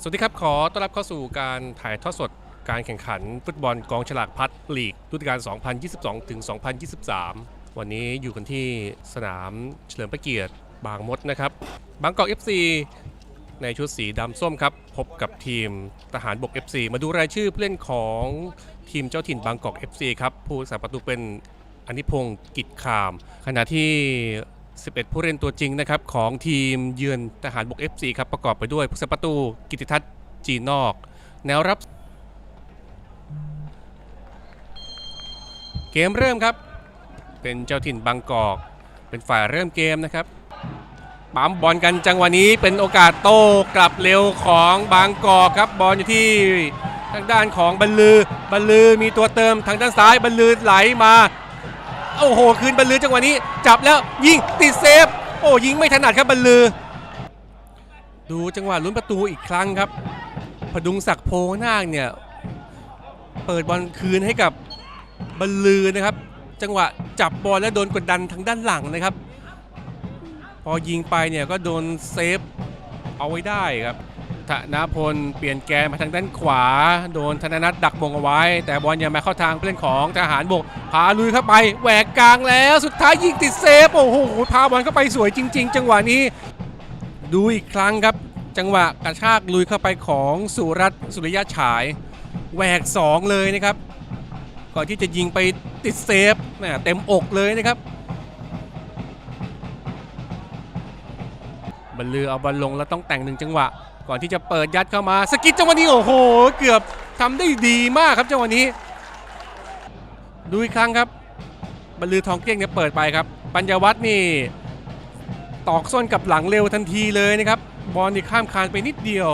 สวัสดีครับ ขอต้อนรับเข้าสู่การถ่ายทอดสดการแข่งขันฟุตบอลกองฉลากพัดลีกฤดูกาล 2022 ถึง 2023 วันนี้อยู่กันที่สนามเฉลิมพระเกียรติบางมดนะครับ บางกอก FC ในชุดสีดำส้มครับ พบกับทีมทหารบก FC มาดูรายชื่อผู้เล่นของทีมเจ้าถิ่นบางกอก FC ครับ ผู้รักษาประตูเป็นอนิพงศ์กิจคาม ขณะที่ 11 ผู้เล่นตัวจริงนะครับของทีมเยือนทหารบก FC ครับประกอบไปด้วยผู้รักษาประตูกิติทัศน์จีนอก แนวรับ เกมเริ่มครับ เป็นเจ้าถิ่นบางกอก เป็นฝ่ายเริ่มเกมนะครับปั๊มบอลกันจังหวะนี้เป็นโอกาสโต้กลับเร็วของบางกอกครับบอลอยู่ที่ทางด้านของบรรลือบรรลือมีตัวเติมทางด้านซ้ายบรรลือไหลมา โอ้โห คืนบรรลือจังหวะนี้ จับแล้วยิงติดเซฟ โอ้ยิงไม่ถนัดครับบรรลือ ดูจังหวะลุ้นประตูอีกครั้งครับพดุงศักดิ์โพนาคเนี่ย เปิดบอลคืนให้กับบรรลือนะครับ จังหวะจับบอลแล้วโดนกดดันทางด้านหลังนะครับ พอยิงไปเนี่ยก็โดนเซฟเอาไว้ได้ครับ ธนพลเปลี่ยนแกนมาทางด้านขวา โดนธนนัทดักมงเอาไว้ แต่บอลยังมาเข้าทางผู้เล่นของทหารบกพาลุยเข้าไปแหวกกลางแล้วสุดท้ายยิงติดเซฟโอ้โหพาบอลเข้าไปสวยจริง ๆ จังหวะนี้ ดูอีกครั้งครับ จังหวะกระชากลุยเข้าไปของสุรัตน์สุริยะฉายแหวก 2 เลยนะครับ ก่อนที่จะยิงไปติดเซฟเต็มอกเลยนะครับบรรลือเอาบอลลงแล้วต้องแต่งหนึ่งจังหวะ ก่อนที่จะเปิดยัดเข้ามาสกิดจังหวะนี้โอ้โห เกือบทำได้ดีมากครับจังหวะนี้ ดูอีกครั้งครับ บรรลือทองเกลี้ยงเนี่ยเปิดไปครับ ปัญญาวัฒน์นี่ ตอกส้นกับหลังเร็วทันทีเลยนะครับบอลนี่ข้ามคานไปนิดเดียว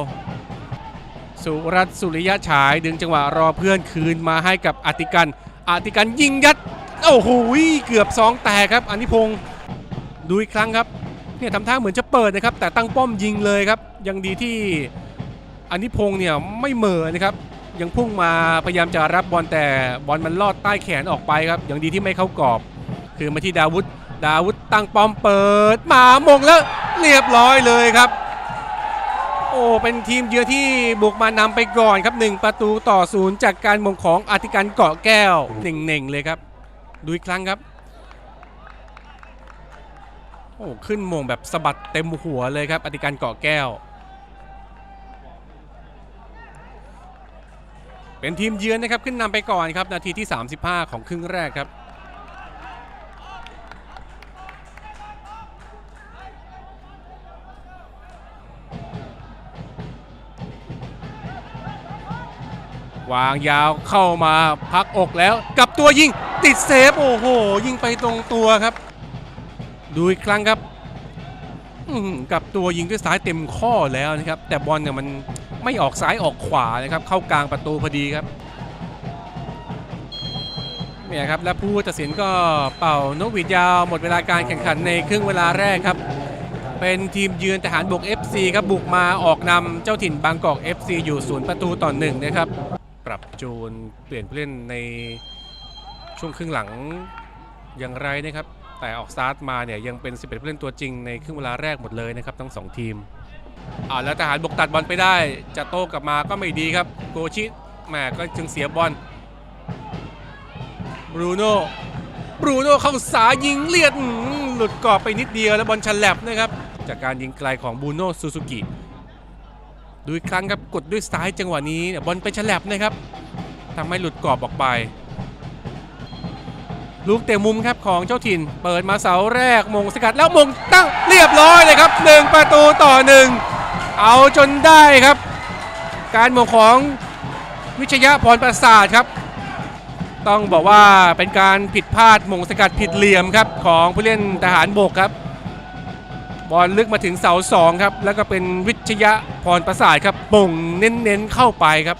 สุรัตน์สุริยะฉายดึงจังหวะรอเพื่อนคืนมาให้กับอติกันอติกันยิงยัดโอ้โหเกือบสองแตกครับอนิพงศ์ดูอีกครั้งครับ เนี่ยทำท่าเหมือนจะเปิดนะครับ แต่ตั้งป้อมยิงเลยครับ ยังดีที่อันนิพงศ์เนี่ยไม่เหม่อนะครับ ยังพุ่งมาพยายามจะรับบอลแต่บอลมันลอดใต้แขนออกไปครับ ยังดีที่ไม่เข้ากรอบ คือมาที่ดาวุธดาวุธตั้งป้อมเปิดมามงแล้วเรียบร้อยเลยครับ โอ้เป็นทีมเยือที่บุกมานำไปก่อนครับ1ประตูต่อศูนย์จากการมงของอธิการเกาะแก้วเน่งๆเลยครับ ดูอีกครั้งครับ โอ้ขึ้นมงแบบสะบัดเต็มหัวเลยครับอธิการเกาะแก้ว เป็นทีมเยือนนะครับขึ้นนำไปก่อนครับ นาทีที่ 35 ของครึ่งแรกครับวางยาวเข้ามาพักอกแล้ว กับตัวยิง ติดเซฟ โอ้โห ยิงไปตรงตัวครับ ดูอีกครั้งครับกับตัวยิงด้วยซ้ายเต็มข้อแล้วนะครับ แต่บอลเนี่ยมันไม่ออกซ้ายออกขวานะครับ เข้ากลางประตูพอดีครับเนี่ยครับและผู้ตัดสินก็เป่านกหวีดยาวหมดเวลาการแข่งขันในครึ่งเวลาแรกครับ เป็นทีมเยือนทหารบก FC ครับบุกมาออกนำเจ้าถิ่นบางกอก FC อยู่ศูนย์ประตูต่อหนึ่งนะครับ ปรับจูนเปลี่ยนผู้เล่นในช่วงครึ่งหลังอย่างไรนะครับ แต่ออกสตาร์ทมาเนี่ยยังเป็น 11ผู้เล่นตัวจริงในครึ่งเวลาแรกหมดเลยนะครับทั้งสองทีมอ่าแล้วทหารบกตัดบอลไปได้ จะโต้กลับมาก็ไม่ดีครับ โกชิแหมก็จึงเสียบอลบรูโน่บรูโน่เข้าสายยิงเลียดหลุดกรอบไปนิดเดียวแล้วบอลฉลับนะครับ จากการยิงไกลของบูโน่ซูซูกิดูอีกครั้งครับกดด้วยซ้ายจังหวะนี้เนี่ยบอลไปฉลับนะครับทำให้หลุดกรอบออกไป ลูกเตะมุมครับของเจ้าถิ่น เปิดมาเสาแรกมงสกัดแล้วมงตั้งเรียบร้อยเลยครับหนึ่งประตูต่อหนึ่งเอาจนได้ครับ การมงของวิชยะพรประสาทครับ ต้องบอกว่าเป็นการผิดพลาดมงสกัดผิดเหลี่ยมครับ ของผู้เล่นทหารบกครับ บอลลึกมาถึงเสาสองครับ แล้วก็เป็นวิชยะพรประสาทครับป่งเน้นๆเข้าไปครับ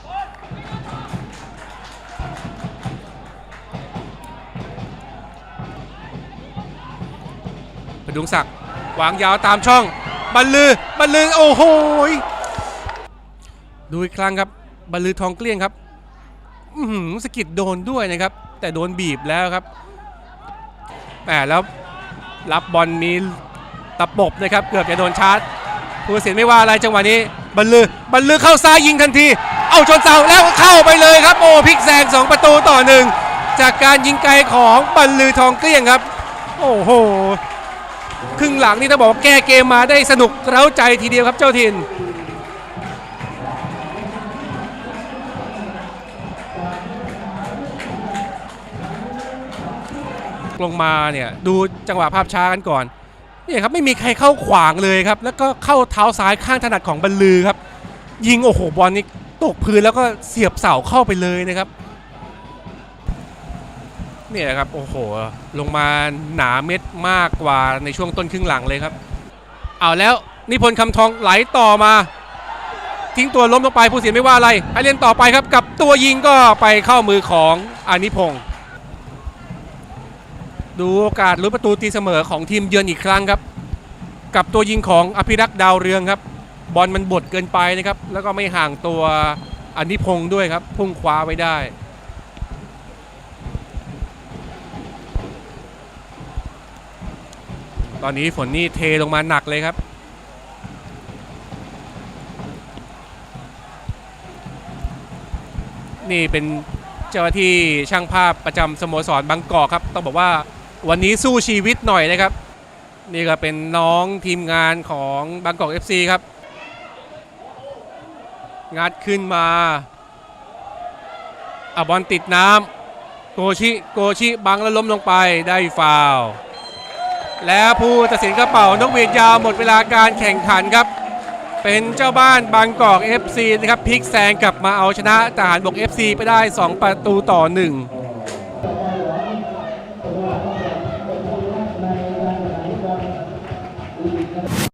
พดุงศักดิ์วางยาวตามช่อง บรรลือ บรรลือ โอ้โหดูอีกครั้งครับ บรรลือทองเกลี้ยงครับอื้อหือสกิดโดนด้วยนะครับ แต่โดนบีบแล้วครับแหมแล้วรับบอลมีตะปบนะครับ เกือบจะโดนชาร์จผู้ตัดสินไม่ว่าอะไรจังหวะนี้ บรรลือ บรรลือเข้าซ้ายยิงทันที เอาชนเสาแล้วเข้าไปเลยครับ โอ้พลิกแซงสองประตูต่อหนึ่งจากการยิงไกลของบรรลือทองเกลี้ยงครับ โอ้โห รึ่งหลังนี่ต้องบอกว่าแก้เกมมาได้สนุกเร้าใจทีเดียวครับเจ้าถิ่นลงมาเนี่ยดูจังหวะภาพช้ากันก่อนนี่ครับไม่มีใครเข้าขวางเลยครับ แล้วก็เข้าเท้าซ้ายข้างถนัดของบรรลือครับ ยิงโอ้โหบอลนี่ตกพื้นแล้วก็เสียบเสาเข้าไปเลยนะครับ เนี่ยครับโอ้โห ลงมาหนาเม็ดมากกว่าในช่วงต้นครึ่งหลังเลยครับ เอาแล้วนิพนธ์คำทองไหลต่อมา ทิ้งตัวล้มลงไปผู้เสียไม่ว่าอะไรให้เล่นต่อไปครับกับตัวยิงก็ไปเข้ามือของอานิพงศ์ดูโอกาสลุ้นประตูตีเสมอของทีมเยือนอีกครั้งครับ กับตัวยิงของอภิรักษ์ดาวเรืองครับ บอลมันบดเกินไปนะครับ แล้วก็ไม่ห่างตัวอนิพงศ์ด้วยครับ พุ่งคว้าไว้ได้ ตอนนี้ฝนนี่เทลงมาหนักเลยครับนี่เป็นเจ้าหน้าที่ช่างภาพประจำสโมสรบางกอกครับ ต้องบอกว่าวันนี้สู้ชีวิตหน่อยนะครับ นี่ก็เป็นน้องทีมงานของบางกอก FC ครับ งัดขึ้นมาอะบอลติดน้ำโกชิโกชิบังแล้วล้มลงไปได้ฟาว และผู้ตัดสินกระเป๋านกหวีดยาวหมดเวลาการแข่งขันครับ เป็นเจ้าบ้านบางกอก FC นะครับพลิกแซงกลับมาเอาชนะทหารบก FC ไปได้ 2 ประตูต่อ 1